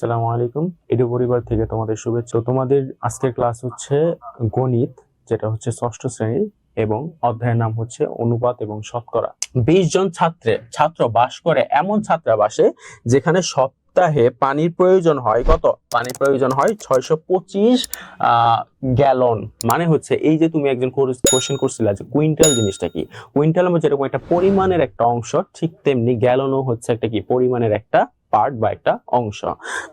আসসালামু আলাইকুম। এডু পরিবার থেকে তোমাদের শুভেচ্ছা। তোমাদের আজকের ক্লাস হচ্ছে গণিত, যেটা হচ্ছে ষষ্ঠ শ্রেণির এবং অধ্যায়ের নাম হচ্ছে অনুপাত এবং শতকরা। বিশ জন ছাত্রে, ছাত্র বাস করে এমন ছাত্রাবাসে যেখানে সপ্তাহে পানির প্রয়োজন হয় কত? পানির প্রয়োজন হয় ছয়শো পঁচিশ গ্যালন। মানে হচ্ছে এই যে তুমি একজন কোশ্চেন করছিলে যে কুইন্টাল জিনিসটা কি? কুইন্টাল মানে যেরকম একটা পরিমাণের একটা অংশ, ঠিক তেমনি গ্যালনও হচ্ছে একটা কি? পরিমাণের একটা পার্ট বা একটা অংশ।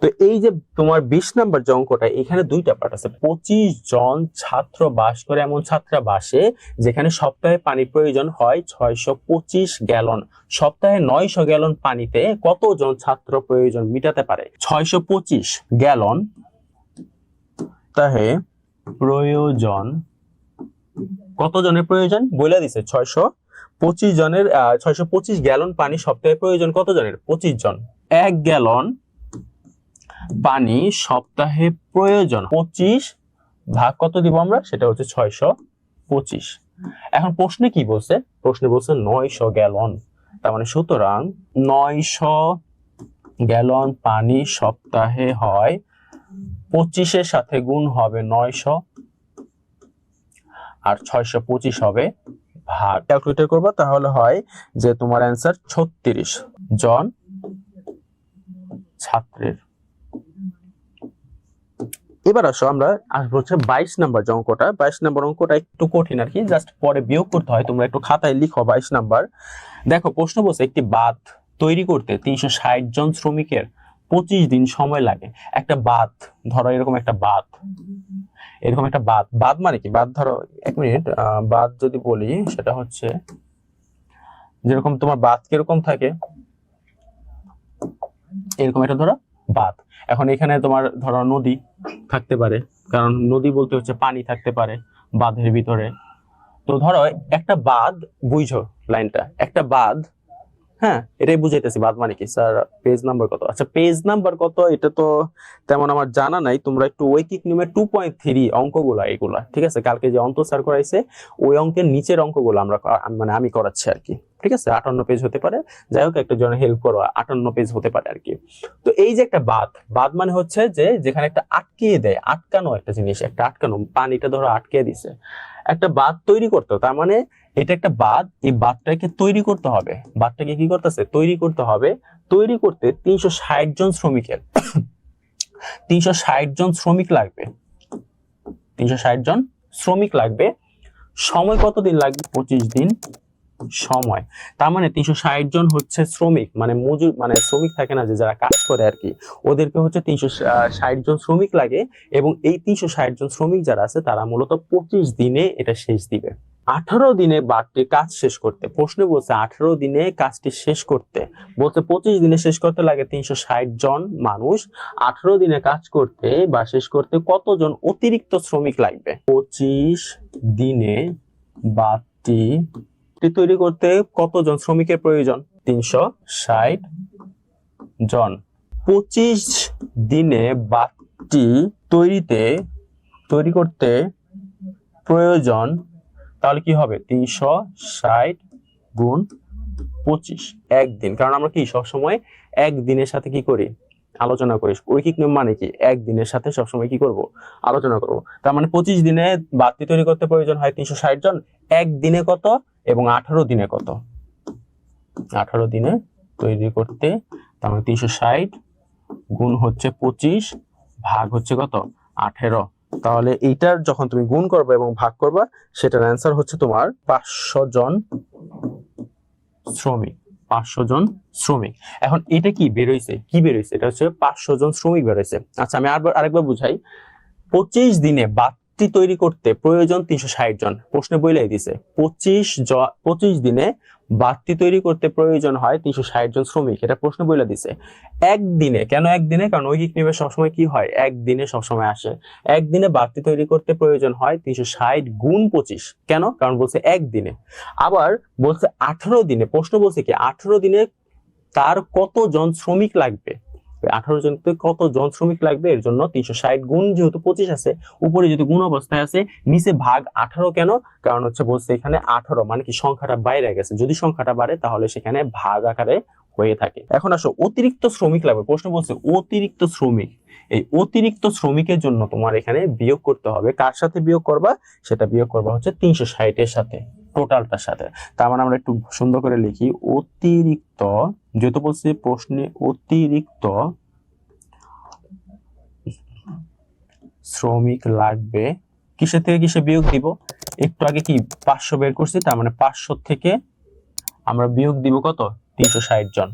তো এই যে তোমার বিশ নাম্বার যে অঙ্কটা, এখানে দুইটা পার্ট আছে। পঁচিশ জন ছাত্র বাস করে এমন ছাত্রাবাসে, যেখানে সপ্তাহে পানির প্রয়োজন হয় ছয়শো পঁচিশ গ্যালন। সপ্তাহে নয়শো গ্যালন পানিতে কতজন ছাত্র প্রয়োজন মিটাতে পারে? ছয়শো পঁচিশ গ্যালন। সপ্তাহে প্রয়োজন, কতজনের প্রয়োজন? বলে দিছে, ছয়শো পঁচিশ জনের ছয়শো পঁচিশ গ্যালন পানি সপ্তাহে প্রয়োজন কত জনের পঁচিশ জন। এক গ্যালন পানি সপ্তাহে প্রয়োজন। পঁচিশ ভাগ কত দিব আমরা? সেটা হচ্ছে ছয়শো পঁচিশ। এখন প্রশ্নে কি বলছে? প্রশ্নে বলছে নয়শো গ্যালন। তার মানে সুতরাং নয়শো গ্যালন পানি সপ্তাহে হয়। পঁচিশের সাথে গুণ হবে নয়শো আর ছয়শো পঁচিশ হবে ভাগ। ক্যালকুলেটর করব তাহলে হয় যে তোমার অ্যান্সার ছত্রিশ। জন ছাত্রের। এবার আসো আমরা, আসব হচ্ছে বাইশ নাম্বার যে অঙ্কটা। বাইশ নাম্বার অঙ্কটা একটু কঠিন আর কি, জাস্ট পরে বিয়োগ করতে হয়, তোমরা একটু খাতায় লিখো বাইশ নাম্বার। দেখো, প্রশ্ন বলছে, একটি বাঁধ তৈরি করতে তিনশো ষাট জন শ্রমিকের পঁচিশ দিন সময় লাগে। একটা বাঁধ, ধরো এরকম একটা বাঁধ। এরকম একটা বাঁধ। বাঁধ মানে কি? বাঁধ ধরো, এক মিনিট বাঁধ যদি বলি, সেটা হচ্ছে, যেরকম তোমার বাঁধ কীরকম থাকে? এরকম একটা ধরো বাঁধ। এখন এখানে তোমার ধরো নদী থাকতে পারে, কারণ নদী বলতে হচ্ছে পানি থাকতে পারে বাঁধের ভিতরে। তো ধরো একটা বাঁধ, বুঝো লাইনটা, একটা বাঁধ হ্যাঁ এটাই বুঝাইতেছি বাদ মানে কি? স্যার পেজ নাম্বার কত? আচ্ছা পেজ নাম্বার কত? এটা তো তেমন আমার জানা নাই, তোমরা একটু ঐকিক নিয়মে টু পয়েন্ট থ্রি অঙ্কগুলো, এগুলা, ঠিক আছে? কালকে যে অন্ত স্যার করাইছে, ওই অঙ্কের নিচের অঙ্কগুলো আমরা মানে আমি করাচ্ছি আর কি। ঠিক আছে? আটান্ন পেজ হতে পারে। যাই হোক, একটা জনের হেল্প করো, আটান্ন পেজ হতে পারে আর কি। তো এই যে একটা বাদ বাদ মানে হচ্ছে যে, যেখানে একটা আটকিয়ে দেয়, আটকানো একটা জিনিস, একটা আটকানো, পানিটা ধরো আটকে দিছে। একটা বাদ তৈরি করতে, তার মানে এটা একটা বাদ এই বাদটাকে তৈরি করতে হবে। বাদটাকে কি করতেছে? তৈরি করতে হবে, তৈরি করতে তিনশো ষাট জন শ্রমিকের। তিনশো ষাট জন শ্রমিক লাগবে। তিনশো ষাট জন শ্রমিক লাগবে। সময় কতদিন লাগবে? পঁচিশ দিন। সময়। তার মানে তিনশো ষাট জন হচ্ছে শ্রমিক মানে মজুর মানে শ্রমিক থাকে না যে যারা কাজ করে আর কি, ওদেরকে হচ্ছে তিনশো ষাট জন শ্রমিক লাগে এবং এই তিনশো ষাট জন শ্রমিক যারা আছে তারা মূলত পঁচিশ দিনে এটা শেষ দিবে। আঠারো দিনে বাঘটি কাজ শেষ করতে। প্রশ্ন বলছে আঠারো দিনে কাজটি শেষ করতে। বলতে পঁচিশ দিনে শেষ করতে লাগে তিনশো ষাট জন মানুষ। আঠারো দিনে কাজ করতে বা শেষ করতে কতজন অতিরিক্ত শ্রমিক লাগবে? পঁচিশ দিনে বাতি তৈরি করতে কতজন শ্রমিকের প্রয়োজন? তিনশো ষাট জন। পঁচিশ দিনে বাতি তৈরিতে, তৈরি করতে প্রয়োজন, তাহলে কি হবে? তিনশো ষাট গুণ পঁচিশ। একদিন। কারণ আমরা কি, সবসময় একদিনের সাথে কি করি? আলোচনা করি। ঐকিক নিয়ম মানে কি? একদিনের সাথে সবসময় কি করব? আলোচনা করব। তার মানে পঁচিশ দিনে বাতি তৈরি করতে প্রয়োজন হয় তিনশো ষাট জন। একদিনে কত? এবং আঠারো দিনে কত? আঠারো দিনে তৈরি করতে তার মানে তিনশো ষাট গুণ হচ্ছে পঁচিশ, ভাগ হচ্ছে কত? আঠেরো। তাহলে এইটার যখন তুমি গুণ করবে এবং ভাগ করবা, সেটার অ্যান্সার হচ্ছে তোমার পাঁচশো জন শ্রমিক। পাঁচশো জন শ্রমিক। এখন এটা কি বেরোইছে? কি বেরোইছে? এটা হচ্ছে পাঁচশো জন শ্রমিক বেরোইছে। আচ্ছা আমি আরেকবার বুঝাই। পঁচিশ দিনে বাতি তৈরি করতে প্রয়োজন তিনশো ষাট জন। প্রশ্নে বইলাই দিছে, পঁচিশ পঁচিশ দিনে বাড়তি তৈরি করতে প্রয়োজন হয় তিনশো ষাট জন শ্রমিক। এটা প্রশ্ন বইলা দিছে। একদিনে কেন একদিনে কারণ ঐকিক নিবে সবসময় কি হয়? একদিনে সবসময় আসে। একদিনে বাড়তি তৈরি করতে প্রয়োজন হয় তিনশো ষাট গুণ পঁচিশ। কেন? কারণ বলছে একদিনে আবার বলছে আঠারো দিনে, প্রশ্ন বলছে কি, আঠারো দিনে তার কতজন শ্রমিক লাগবে? আঠারো জন কতজন শ্রমিক লাগবে? এর জন্য তিনশো ষাট গুণ যেহেতু পঁচিশ আছে, উপরে যদি গুণ অবস্থায় আছে, নিচে ভাগ আঠারো কেন? কারণ হচ্ছে বলছে এখানে আঠারো মানে কি সংখ্যাটা বাইরে গেছে। যদি সংখ্যাটা বাড়ে, তাহলে সেখানে ভাগ আকারে হয়ে থাকে। এখন আসো, অতিরিক্ত শ্রমিক লাগবে। প্রশ্ন বলছে, অতিরিক্ত শ্রমিক। এই অতিরিক্ত শ্রমিকের জন্য তোমার এখানে বিয়োগ করতে হবে। কার সাথে বিয়োগ করবা? সেটা বিয়োগ করবা হচ্ছে তিনশো ষাটের সাথে। টোটালটার সাথে। তার মানে আমরা একটু সুন্দর করে লিখি, অতিরিক্ত, যেহেতু বলছি প্রশ্নে অতিরিক্ত শ্রমিক লাগবে। কিসের থেকে কিসে বিয়োগ দিব? একটু আগে কি পাঁচশো বের করছি, তার মানে পাঁচশো থেকে আমরা বিয়োগ দিব কত? তিনশো ষাট জন।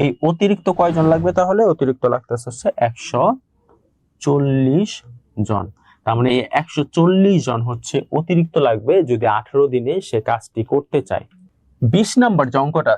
এই অতিরিক্ত কয়জন লাগবে তাহলে? অতিরিক্ত লাগতেছে হচ্ছে একশো চল্লিশ জন। তার মানে একশো চল্লিশ জন হচ্ছে অতিরিক্ত লাগবে যদি আঠারো দিনে সে কাজটি করতে চায়। বিশ নাম্বার যে অঙ্কটা